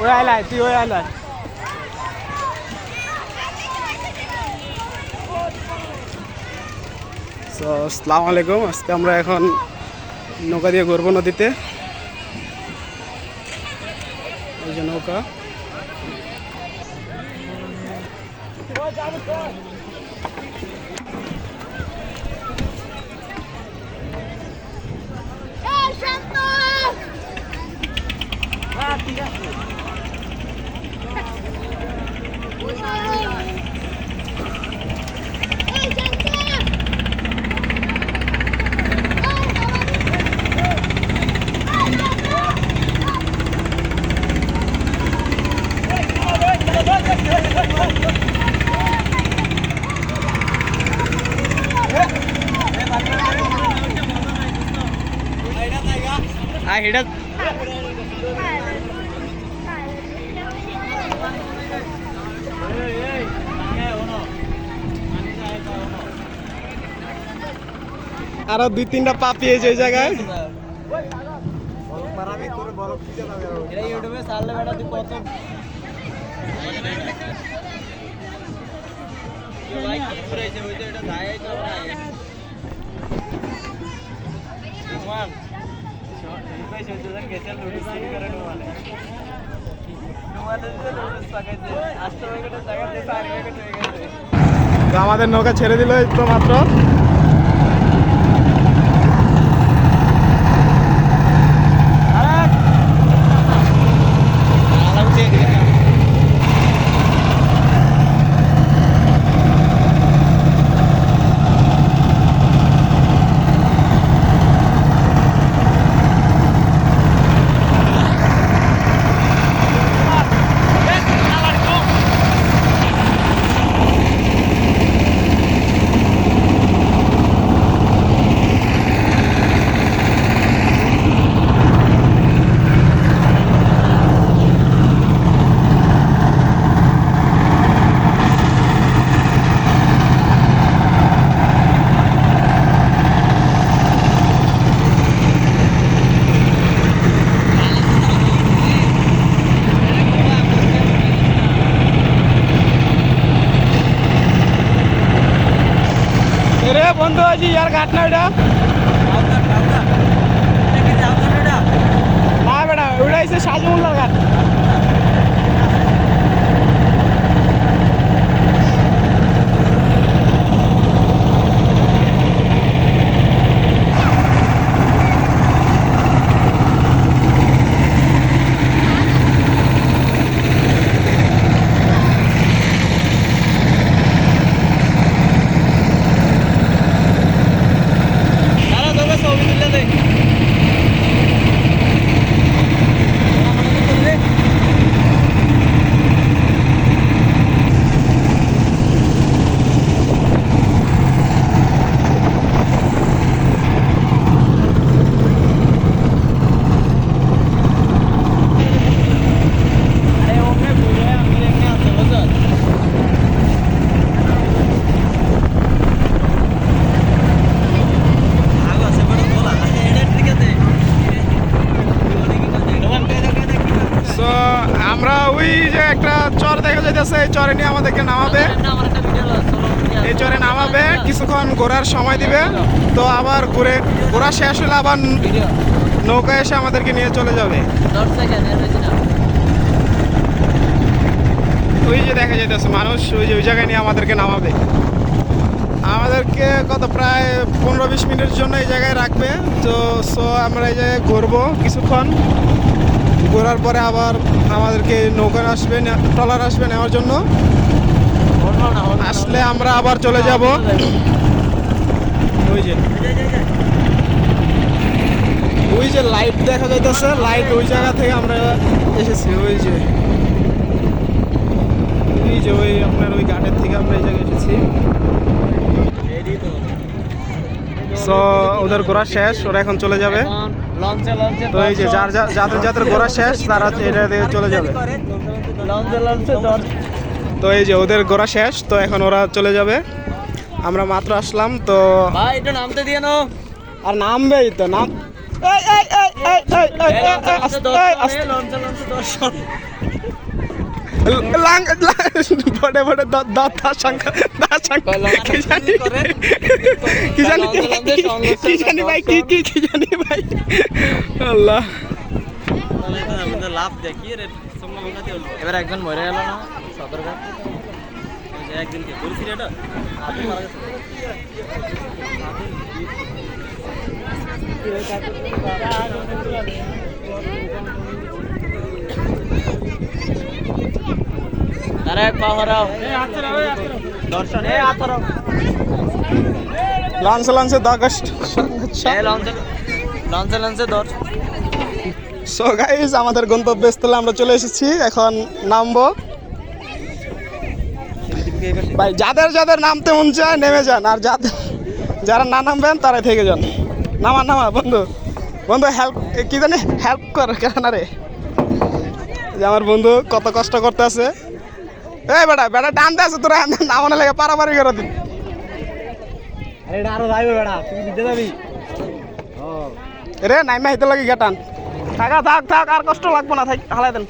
ওই আইলাই তুই ওই আইলাই সো আসসালামু আলাইকুম। আজকে আমরা এখন নৌকা দিয়ে ঘুরবো নদীতে। এই যে নৌকা। हा हिडत আরও দুই তিনটা পা পেয়েছে ওই জায়গায়। ভাই আমাদের নৌকা ছেড়ে দিল তো মাত্র রে বন্ধু আছি ইয়ার ঘাট না এটা। না বেটা ওটা হচ্ছে সাজমুল্লার ঘাট তো আমরা ওই যে একটা চর দেখা যাইতেছে এই চরে নিয়ে আমাদেরকে নামাবে। এই চরে নামাবে কিছুক্ষণ ঘোরার সময় দিবে। তো আবার ঘুরে ঘোরা শেষ হলে আবার নৌকা এসে আমাদেরকে নিয়ে চলে যাবে। ওই যে দেখা যাইতেছে মানুষ ওই যে ওই জায়গায় নিয়ে আমাদেরকে নামাবে। আমাদেরকে কত প্রায় পনেরো বিশ মিনিটের জন্য এই জায়গায় রাখবে। তো সো আমরা এই জায়গায় ঘুরবো কিছুক্ষণ। ঘোরার পরে আবার আমাদেরকে নৌকা আসবে ট্রলার আসবে নেওয়ার জন্য। আসলে আমরা আবার চলে যাব। ওই যে। ওই যে লাইট দেখা যাইতেছে লাইট ওই জায়গা থেকে আমরা এসেছি, ওই যে। ওই যে ওই আপনার ওই ঘাটের থেকে আমরা এই জায়গায় এসেছি। সো ওদের ঘোরা শেষ, ওরা এখন চলে যাবে। তো এই যে যার যাদের যাদের ঘোরা শেষ তারা এটা দিয়ে চলে যাবে তো এই যে ওদের ঘোরা শেষ তো এখন ওরা চলে যাবে আমরা মাত্র আসলাম তো ভাই নামতে দিয়ে নাও আর নামবেই তো নাম এই এই এই এই এই এই এই, এই, এই এই, আস্তে। লাং লাং- বড়ে বড়ে দাঁত দাঁত সংখ্যা দাঁত সংখ্যা কি জানি কি জানি কি জানি ভাই কি কি কি জানি ভাই। আল্লাহ। লাভ দেখি রে এবার একজন মরে গেল না? সদরঘাট ওই একদিনকে বলছি রে এটা? মারা গেছে আরে পাহরাও দর্শন। এ আতরাও লঞ্চ লঞ্চে দাগস্ট এ লঞ্চে লঞ্চে লঞ্চে দর্শন সো গাইস আমাদের গন্তব্যস্থলে আমরা চলে এসেছি। এখন নামবো। ভাই যাদের যাদের নামতে মন চায় নেমে যান। আর যাদের যারা না নামবেন তারাই থেকে যান। নামা নামা বন্ধু। বন্ধু হেল্প কি জানি? হেল্প কর কেন রে? যে আমার বন্ধু কত কষ্ট করতে আছে। এই বেটা বেটা টানতে আছে তোরা নামানো লাগে পারাপারি করে দিন রে নাইমা হিতে লাগে গেটান থাকা থাক থাক আর কষ্ট লাগবো না থাক হালাই দেন।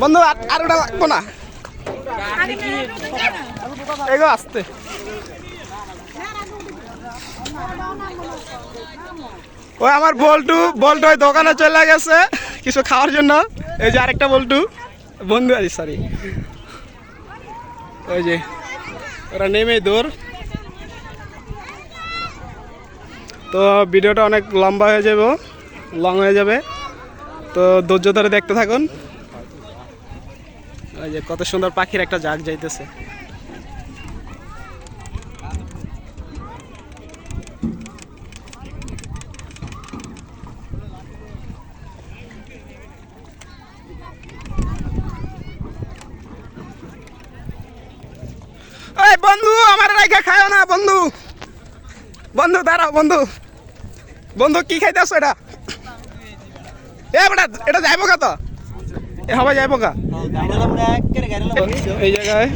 বন্ধু আর আর ওটা লাগবো না। এগো আসতে। ওই আমার বল্টু বল্টু ওই দোকানে চলে গেছে কিছু খাওয়ার জন্য। এই যে আরেকটা বল্টু। বন্ধু আছি সরি ওই যে, ওরা নেমে দৌড়। তো ভিডিওটা অনেক লম্বা হয়ে যাবে লং হয়ে যাবে। তো ধৈর্য ধরে দেখতে থাকুন। ওই যে কত সুন্দর পাখির একটা জাগ যাইতেছে। বন্ধু, আমার রাইখা খায় না, বন্ধু। বন্ধু, দাঁড়াও, বন্ধু। বন্ধু, কি খাইতেছো এটা? এটা যাইব কা তো এ হবে যাইব কা গাড়িলা পুরো একের গাড়িলা এই জায়গায়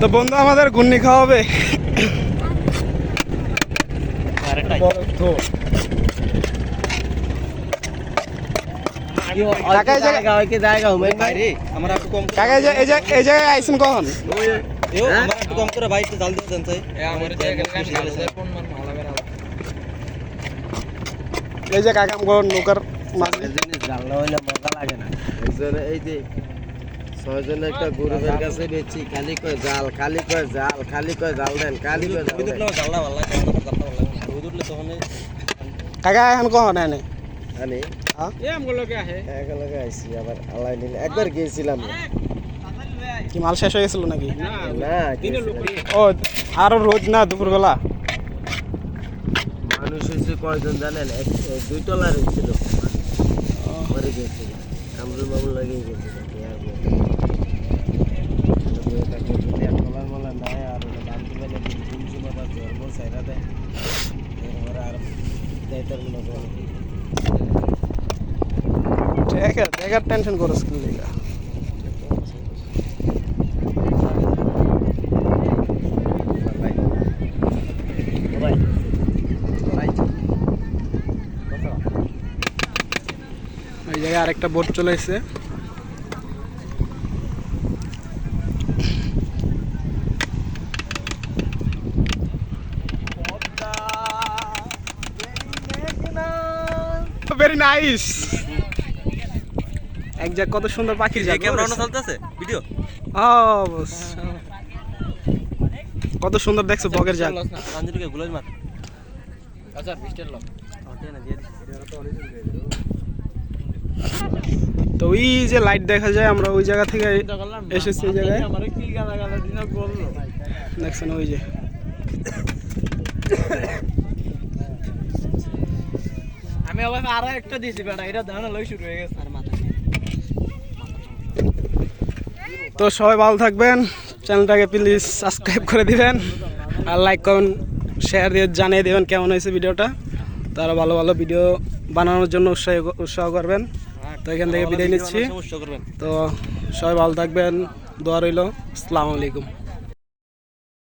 তো বন্ধু আমাদের গুন্নি খাওয়াবে কাকা এই জায়গা- জায়গা হয় কি জায়গা হুমায়ুন ভাই রে আমার একটু কম কাকা এই যে- এই যে এই জায়গায় আইসেন কখন কম করে ভাই একটু জাল দিয়ে দেন তাই আমার জায়গা এই যে কাকা আমগো নৌকার মাঝে। জিনিস জাল না হইলে মজা লাগে না একজনে এই যে ছয়জন একটা গরিবের কাছে বেচি খালি কয় জাল খালি কয় জাল খালি কয় জাল দেন খালি কয় জাল দেন। জাল না ভালো লাগে না ভালো লাগে রোদ উঠলে তখন কাকা এখন কখন এনে? আনি? হ্যাঁ? একেলগে আইসি আবার আলাই নিলে একবার গিয়েছিলাম। কি মাল শেষ হয়ে গেছিল নাকি? না গিয়েছিলাম। ও আরও রোদ না দুপুরবেলা? হয়েছে কয়জন জানেন, এক দুই তলার হয়েছিল মরে গিয়েছিল কামরুল বাবুর লাগিয়ে গেছিল বিয়ার বউ। বউ তাকে যদি এক তলার মলা নাই আর ওটা দাম দিবে না তিন তিনশো টাকা জন্ম সাইরা দেয় এরপরে আর যাইতার মনে করে ঠিক আছে দেখার টেনশন করো স্কুল লিগা এই জায়গায় আরেকটা বোট চলে এসেছে ভেরি নাইস এক জায়গা কত সুন্দর পাখির জায়গা ক্যামেরা অন চলতেছে? ভিডিও কত সুন্দর দেখছ বগের জাগ কাঞ্জুরিকে গুলাজ মার। আচ্ছা পিস্টল লক হটে না দিয়ে তো ওই যে লাইট দেখা যায় আমরা ওই জায়গা থেকে এসেছি এই জায়গায়। দেখছেন ওই যে। আমি আবার আরও একটা দিয়েছি বেটা। এটা লই শুরু হয়ে গেছে আর মাথা। তো সবাই ভালো থাকবেন। চ্যানেলটাকে প্লিজ সাবস্ক্রাইব করে দিবেন। আর লাইক কমেন্ট শেয়ার দিয়ে জানিয়ে দেবেন কেমন হয়েছে ভিডিওটা। তারা ভালো ভালো ভিডিও বানানোর জন্য উৎসাহ উৎসাহ করবেন। তো এখান থেকে বিদায় নিচ্ছি। তো সবাই ভালো থাকবেন দোয়া রইল। আসসালামু আলাইকুম।